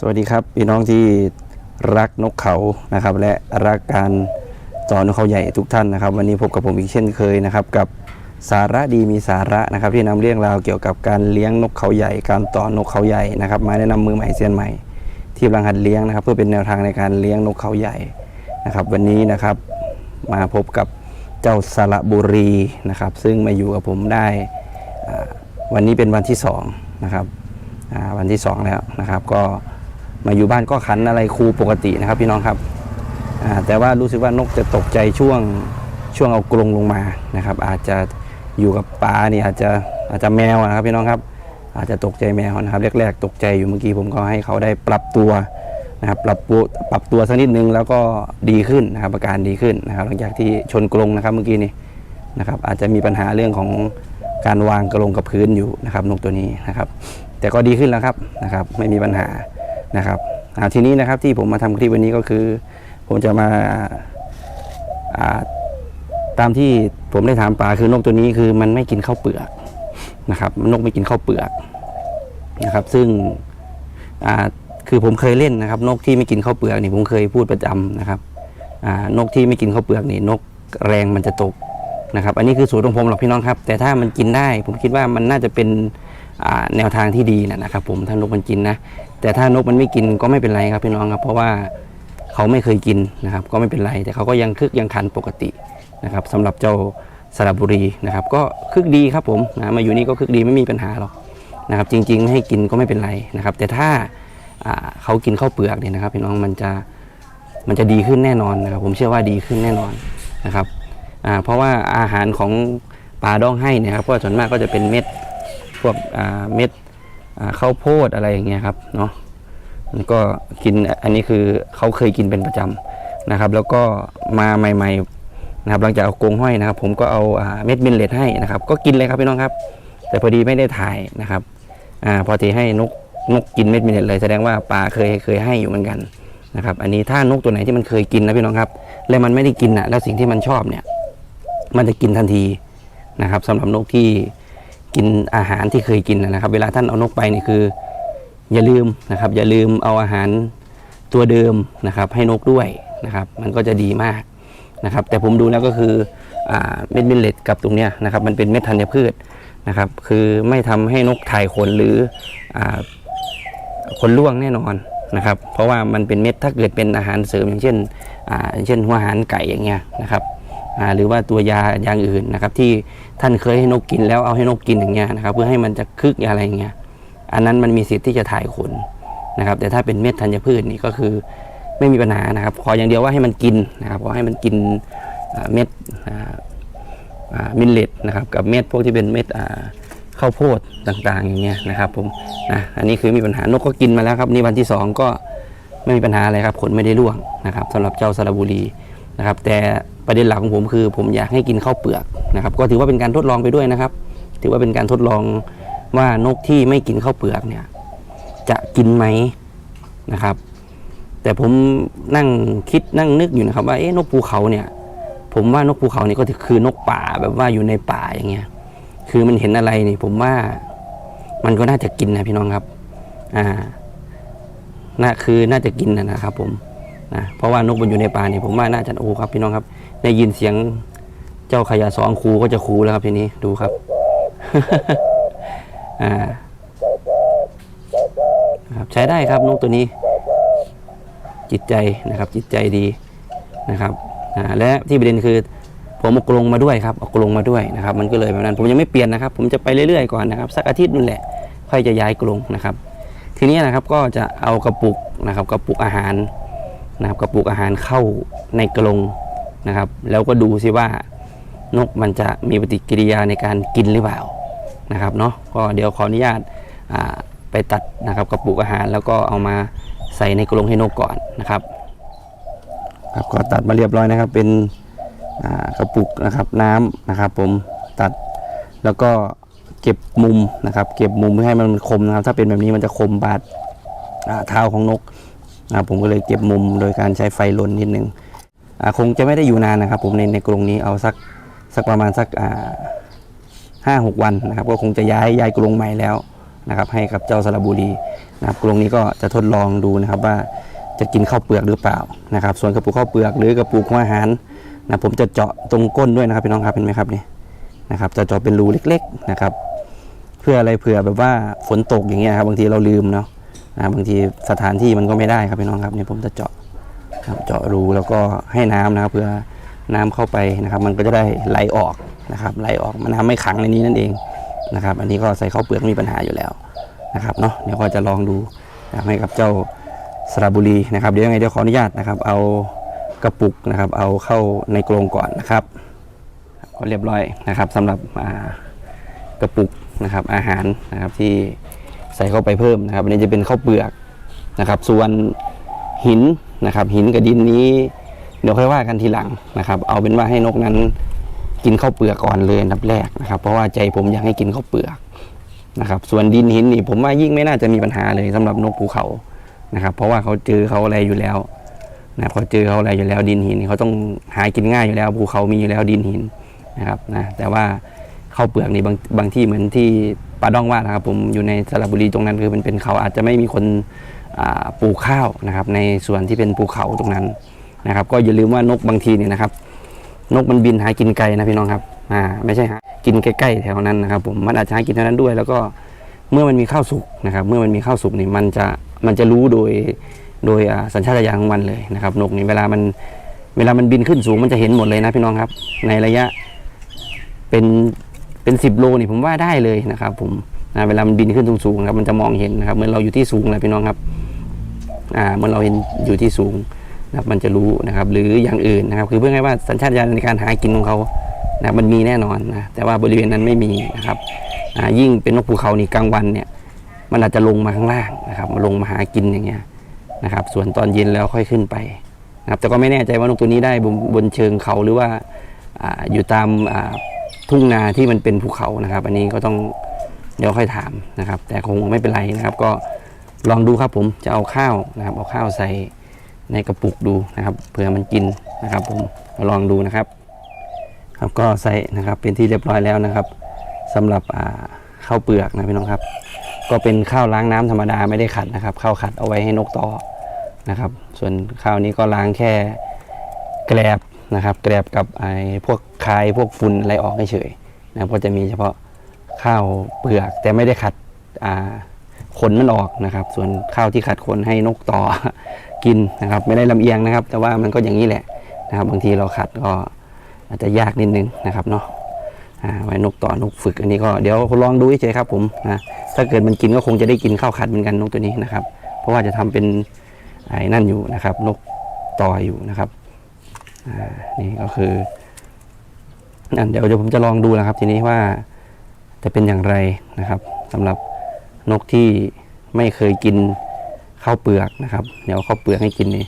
สวัสดีครับพี่น้องที่รักนกเขานะครับ และรักการต่อนกเขาใหญ่ทุกท่านนะครับ วันนี้พบกับผมอีกเช่นเคยนะครับ กับสาระดีมีสาระนะครับ ที่นำเรื่องราวเกี่ยวกับการเลี้ยงนกเขาใหญ่ การต่อนกเขาใหญ่นะครับ มาแนะนำมือใหม่เซียนใหม่ ที่กำลังหัดเลี้ยงนะครับ เพื่อเป็นแนวทางในการเลี้ยงนกเขาใหญ่นะครับ วันนี้นะครับมาพบกับเจ้าสระบุรีนะครับ ซึ่งมาอยู่กับผมได้ วันนี้เป็นวันที่สองนะครับวันที่สองแล้วนะครับ ก็ มาอยู่บ้านก็ขันอะไรครูปกตินะครับพี่น้องครับแต่ว่ารู้สึกว่านกจะตกใจช่วงช่วงเอากรงลงมานะครับ อาจจะอยู่กับปลานี่อาจจะอาจจะแมวนะครับพี่น้องครับ อาจจะตกใจแมวนะครับแรก ๆ ตกใจอยู่เมื่อกี้ผมก็ให้เขาได้ปรับตัวนะครับปรับตัวปรับตัวสักนิดนึงแล้วก็ดีขึ้นนะครับอาการดีขึ้นนะครับ หลังจากที่ชนกรงนะครับเมื่อกี้นี้นะครับอาจจะมีปัญหาเรื่องของการวางกรงกับพื้นอยู่นะครับนกตัวนี้นะครับ แต่ก็ดีขึ้นแล้วครับนะครับ ไม่มีปัญหา นะครับทีนี้นะครับที่ผมมาทำคลิปวันนี้ก็คือ ผมจะมาตามที่ผมได้ถามป๋าคือนกตัวนี้คือมันไม่กินข้าวเปลือกนะครับนกไม่กินข้าวเปลือกนะครับ ซึ่งคือผมเคยเล่นนะครับ นกที่ไม่กินข้าวเปลือกนี่ผมเคยพูดประจำนะครับนกที่ไม่กินข้าวเปลือกนี่นกแรงมันจะตกนะครับ อันนี้คือสูตรของผมหรอกพี่น้องครับ แต่ถ้ามันกินได้ ผมคิดว่ามันน่าจะเป็นแนวทางที่ดีนะนะครับ ผมถ้านกมันกินนะ แต่ถ้านกมันไม่กินก็ไม่เป็นไรครับพี่น้องครับ เพราะว่าเขาไม่เคยกินนะครับ ก็ไม่เป็นไร แต่เขาก็ยังคึกยังขันปกตินะครับสำหรับเจ้าสระบุรีนะครับ ก็คึกดีครับผมนะมาอยู่นี่ก็คึกดีไม่มีปัญหาหรอกนะครับ จริงๆไม่ให้กินก็ไม่เป็นไรนะครับ แต่ถ้าเขากินข้าวเปลือกเนี่ยนะครับ พี่น้องมันจะมันจะดีขึ้นแน่นอนนะครับ ผมเชื่อว่าดีขึ้นแน่นอนนะครับเพราะว่าอาหารของปลาดองให้นี่ยครับก็ส่วนมากก็จะเป็นเม็ดพวกเม็ด ข้าวโพดอะไรอย่างเงี้ยครับเนาะมันก็กินอันนี้คือเขาเคยกินเป็นประจำนะครับ แล้วก็มาใหม่ๆนะครับหลังจากเอากงห้อยนะครับ ผมก็เอาเม็ดมิลเลตให้นะครับ ก็กินเลยครับพี่น้องครับ แต่พอดีไม่ได้ถ่ายนะครับอพอทีให้นกนกกินเม็ดมิลเลตเลยแสดงว่าปลาเคยเคยให้อยู่เหมือนกันนะครับ อันนี้ถ้านกตัวไหนที่มันเคยกินนะพี่น้องครับ แล้วมันไม่ได้กินอะแล้วสิ่งที่มันชอบเนี่ย มันจะกินทันทีนะครับสำหรับนกที่ กินอาหารที่เคยกินนะครับ เวลาท่านเอานกไปนี่คือ อย่าลืมนะครับ อย่าลืมเอาอาหารตัวเดิมนะครับ ให้นกด้วยนะครับ มันก็จะดีมากนะครับ แต่ผมดูแล้วก็คืออเม็ดมิลเลตกับตรงเนี้ยนะครับ มันเป็นเม็ดธัญพืชนะครับ คือไม่ทำให้นกถ่ายขนหรืออขนล่วงแน่นอนนะครับ เพราะว่ามันเป็นเม็ดถ้าเกิดเป็นอาหารเสริมอย่างเช่นอาอย่างเช่นหัวอาหารไก่อย่างเงี้ยนะครับ หรือว่าตัวยาอย่างอื่นนะครับ ที่ท่านเคยให้นกกินแล้วเอาให้นกกินอย่างเงี้ยนะครับ เพื่อให้มันจะคึกอะไรอย่างเงี้ยอันนั้นมันมีสิทธิ์ที่จะถ่ายขนนะครับ แต่ถ้าเป็นเม็ดธัญพืชนี่ก็คือไม่มีปัญหานะครับ ขออย่างเดียวว่าให้มันกินนะครับขอให้มันกินเม็ดมิลเลตนะครับกับเม็ดพวกที่เป็นเม็ดข้าวโพดต่างๆอย่างเงี้ยนะครับผมนะอันนี้คือมีปัญหานกก็กินมาแล้วครับนี่วันที่สองก็ไม่มีปัญหาอะไรครับขนไม่ได้ร่วงนะครับสำหรับเจ้าสระบุรี นะครับแต่ประเด็นหลักของผมคือ ผมอยากให้กินข้าวเปลือกนะครับก็ถือว่าเป็นการทดลองไปด้วยนะครับ ถือว่าเป็นการทดลองว่านกที่ไม่กินข้าวเปลือกเนี่ยจะกินไหมนะครับ แต่ผมนั่งคิดนั่งนึกอยู่นะครับว่าเอ๊ะนกภูเขาเนี่ยผมว่านกภูเขานี่ก็คือนกป่าแบบว่าอยู่ในป่าอย่างเงี้ยคือมันเห็นอะไรนี่ผมว่ามันก็น่าจะกินนะพี่น้องครับอ่าน่าคือน่าจะกินนะนะครับผม นะเพราะว่านกมันอยู่ในป่านี่ผมว่าน่าจะโอ้ครับพี่น้องครับได้ยินเสียงเจ้าขยะสองคูก็จะคูแล้วครับทีนี้ดูครับอ่าครับใช้ได้ครับนกตัวนี้ จิตใจนะครับ จิตใจดีนะครับอ่าและที่ประเด็นคือ ผมเอากรงมาด้วยครับเอากรงมาด้วยนะครับ มันก็เลยแบบนั้น ผมยังไม่เปลี่ยนนะครับ ผมจะไปเรื่อยๆก่อนนะครับ สักอาทิตย์นึงแหละ ค่อยจะย้ายกรงนะครับ ทีนี้นะครับก็จะเอากระปุกนะครับ กระปุกอาหาร นะครับกระปุกอาหารเข้าในกรงนะครับ แล้วก็ดูซิว่านกมันจะมีปฏิกิริยาในการกินหรือเปล่านะครับเนาะก็เดี๋ยวขออนุญาตไปตัดนะครับกระปุกอาหารแล้วก็เอามาใส่ในกรงให้นกก่อนนะครับครับก็ตัดมาเรียบร้อยนะครับ เป็นกระปุกนะครับน้ำนะครับ ผมตัดแล้วก็เก็บมุมนะครับ เก็บมุมเพื่อให้มันคมนะครับ ถ้าเป็นแบบนี้มันจะคมบาดเท้าของนก ผมก็เลยเก็บมุมโดยการใช้ไฟลนนิดนึงอ่าคงจะไม่ได้อยู่นานนะครับ ผมในในกรงนี้เอาสักสักประมาณสักห้าหกวันนะครับ ก็คงจะย้ายย้ายกรงใหม่แล้วนะครับ ให้กับเจ้าสระบุรีนะครับกรงนี้ก็จะทดลองดูนะครับว่าจะกินข้าวเปลือกหรือเปล่านะครับ ส่วนกระปุกข้าวเปลือกหรือกระปุกวอาหารนะผมจะเจาะตรงก้นด้วยนะครับพี่น้องครับเห็นไหมครับนี่นะครับ จะเจาะเป็นรูเล็ก ๆนะครับ เพื่ออะไรเผื่อแบบว่าฝนตกอย่างเงี้ยครับบางทีเราลืมเนาะ นะบางทีสถานที่มันก็ไม่ได้ครับพี่น้องครับเนี่ยผมจะเจาะครับเจาะรูแล้วก็ให้น้ำนะครับเพื่อน้ำเข้าไปนะครับ มันก็จะได้ไหลออกนะครับไหลออกมันน้ำไม่ขังในนี้นั่นเองนะครับ อันนี้ก็ใส่ข้าวเปลือกมีปัญหาอยู่แล้วนะครับเนาะเดี๋ยวก็จะลองดูนะครับให้กับเจ้าสระบุรีนะครับเดี๋ยวยังไงเดี๋ยวขออนุญาตนะครับ เอากระปุกนะครับ เอาเข้าในกรงก่อนนะครับก็เรียบร้อยนะครับสำหรับกระปุกนะครับอาหารนะครับที่ ใส่เข้าไปเพิ่มนะครับ อันนี้จะเป็นข้าวเปลือกนะครับ ส่วนหินนะครับ หินกับดินนี้เดี๋ยวค่อยว่ากันทีหลังนะครับ เอาเป็นว่าให้นกนั้นกินข้าวเปลือกก่อนเลยอันดับแรกนะครับ เพราะว่าใจผมอยากให้กินข้าวเปลือกนะครับ ส่วนดินหินนี่ผมว่ายิ่งไม่น่าจะมีปัญหาเลยสำหรับนกภูเขานะครับ เพราะว่าเขาเจอเขาอะไรอยู่แล้วนะเขาเจอเขาอะไรอยู่แล้วดินหินเขาต้องหากินง่ายอยู่แล้วภูเขามีอยู่แล้วดินหินนะครับนะแต่ว่าข้าวเปลือกนี่บางบางที่เหมือนที่ปาดองว่านะครับผมอยู่ในสระบุรีตรงนั้นคือมันเป็นเขาอาจจะไม่มีคนปลูกข้าวนะครับในส่วนที่เป็นภูเขาตรงนั้นนะครับ ก็อย่าลืมว่านกบางทีเนี่ยนะครับ นกมันบินหากินไกลนะพี่น้องครับอ่าไม่ใช่หากินใกล้ๆแถวนั้นนะครับ ผมมันอาจจะหากินแถวนั้นด้วย แล้วก็เมื่อมันมีข้าวสุกนะครับ เมื่อมันมีข้าวสุกนี่มันจะมันจะรู้โดยโดยสัญชาตญาณของมันเลยนะครับ นกนี่เวลามันเวลามันบินขึ้นสูงมันจะเห็นหมดเลยนะพี่น้องครับ ในระยะเป็น เป็นสิบโลนี่ผมว่าได้เลยนะครับ ผมนะเวลามันบินขึ้นสูงๆครับมันจะมองเห็นนะครับเหมือนเราอยู่ที่สูงเลยพี่น้องครับอ่าเหมือนเราเห็นอยู่ที่สูงนะครับมันจะรู้นะครับ หรืออย่างอื่นนะครับ คือเพื่อให้ว่าสัญชาตญาณในการหากินของเขานะมันมีแน่นอนนะแต่ว่าบริเวณนั้นไม่มีนะครับอ่ายิ่งเป็นนกภูเขานี่กลางวันเนี่ย มันอาจจะลงมาข้างล่างนะครับมาลงมาหากินอย่างเงี้ยนะครับ ส่วนตอนเย็นแล้วค่อยขึ้นไปนะครับ แต่ก็ไม่แน่ใจว่านกตัวนี้ได้บนบนเชิงเขาหรือว่าอ่าอยู่ตามอ่า ทุ่งนาที่มันเป็นภูเขานะครับ อันนี้ก็ต้องเดี๋ยวค่อยถามนะครับ แต่คงไม่เป็นไรนะครับ ก็ลองดูครับผมจะเอาข้าวนะครับ เอาข้าวใส่ในกระปุกดูนะครับเผื่อมันกินนะครับ ผมลองดูนะครับ ครับก็ใส่นะครับเป็นที่เรียบร้อยแล้วนะครับสำหรับข้าวเปลือกนะพี่น้องครับ ก็เป็นข้าวล้างน้ำธรรมดาไม่ได้ขัดนะครับข้าวขัดเอาไว้ให้นกต่อนะครับ ส่วนข้าวนี้ก็ล้างแค่แกลบ นะครับแกลบกับไอ้พวกคายพวกฝุ่นอะไรออกเฉยนะก็จะมีเฉพาะข้าวเปลือกแต่ไม่ได้ขัดอ่าขนมันออกนะครับ ส่วนข้าวที่ขัดขนให้นกต่อกินนะครับ ไม่ได้ลำเอียงนะครับ แต่ว่ามันก็อย่างนี้แหละนะครับ บางทีเราขัดก็อาจจะยากนิดนึงนะครับเนาะอ่าไว้นกต่อนกฝึกอันนี้ก็เดี๋ยวลองดูเฉยครับผมนะถ้าเกิดมันกินก็คงจะได้กินข้าวขัดเหมือนกันนกตัวนี้นะครับ เพราะว่าจะทำเป็นไอ้นั่นอยู่นะครับ นกต่ออยู่นะครับ นี่ก็คือนั่นเดี๋ยวเดี๋ยวผมจะลองดูนะครับ ทีนี้ว่าจะเป็นอย่างไรนะครับสำหรับนกที่ไม่เคยกินข้าวเปลือกนะครับ เดี๋ยวข้าวเปลือกให้กินนี่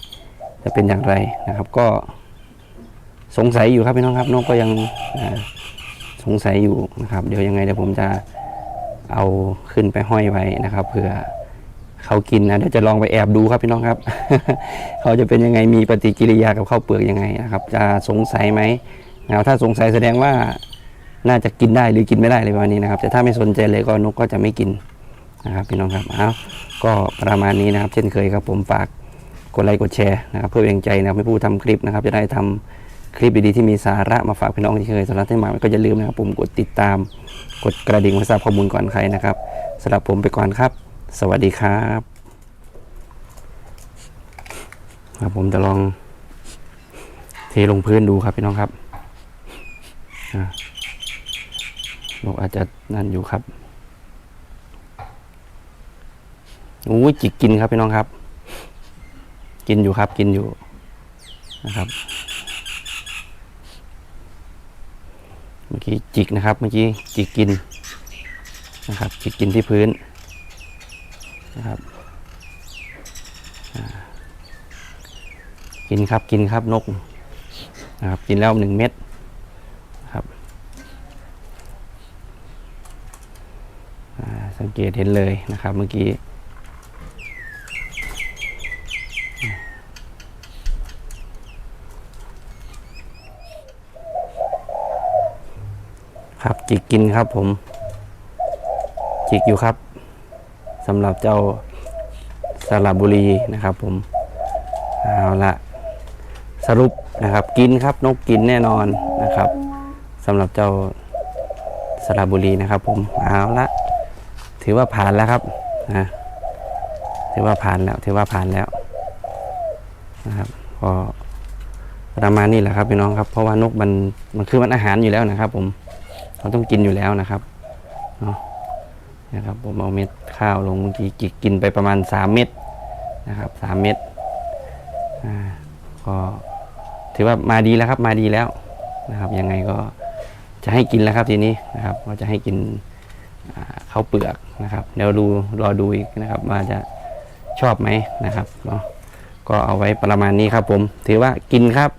จะเป็นอย่างไรนะครับ ก็สงสัยอยู่ครับพี่น้องครับนกก็ยังสงสัยอยู่นะครับ เดี๋ยวยังไงเดี๋ยวผมจะเอาขึ้นไปห้อยไว้นะครับเผื่อ เขากินนะเดี๋ยวจะลองไปแอบดูครับพี่น้องครับ เขาจะเป็นยังไงมีปฏิกิริยากับข้าวเปลือกยังไงนะครับ จะสงสัยไหมนะถ้าสงสัยแสดงว่าน่าจะกินได้หรือกินไม่ได้เลยประมาณนี้นะครับแต่ถ้าไม่สนใจเลยก็นกก็จะไม่กินนะครับพี่น้องครับเอาก็ประมาณนี้นะครับ เช่นเคยครับผมฝากกดไลค์กดแชร์นะครับเพื่อเป็นกำลังใจนะครับให้ผู้ทำคลิปนะครับ จะได้ทำคลิปดีๆที่มีสาระมาฝากพี่น้องที่เคยสำหรับที่มาก็อย่าลืมนะครับผมกดติดตาม กดกระดิ่งเพื่อทราบข้อมูลก่อนใครนะครับสำหรับผมไปก่อนครับ สวัสดีครับครับผมจะลองเทลงพื้นดูครับพี่น้องครับนกอาจจะนั่นอยู่ครับโอ้ยจิกกินครับพี่น้องครับ กินอยู่ครับ กินอยู่นะครับ เมื่อกี้จิกนะครับ เมื่อกี้จิกกินนะครับ จิกกินที่พื้น นะครับกินครับกินครับนกนะครับกินแล้วหนึ่งเม็ดนะครับสังเกตเห็นเลยนะครับเมื่อกี้ครับจิกกินครับผม จิกอยู่ครับ สำหรับเจ้าสระบุรีนะครับผมเอาละสรุปนะครับกินครับนกกินแน่นอนนะครับสำหรับเจ้าสระบุรีนะครับ ผมเอาละถือว่าผ่านแล้วครับนะถือว่าผ่านแล้ว ถือว่าผ่านแล้วนะครับก็ประมาณนี้แหละครับพี่น้องครับ เพราะว่านกมันมันคือมันอาหารอยู่แล้วนะครับ ผมเราต้องกินอยู่แล้วนะครับเนาะ นะครับผมเอาเม็ดข้าวลงเมื่อกี้กิกินไปประมาณสามเม็ดนะครับสามเม็ดก็ถือว่ามาดีแล้วครับมาดีแล้วนะครับยังไงก็จะให้กินแล้วครับทีนี้นะครับก็จะให้กินข้าวเปลือกนะครับเดี๋ยวดูรอดูอีกนะครับว่าจะชอบไหมนะครับเนาะก็เอาไว้ประมาณนี้ครับผม ถือว่ากินครับ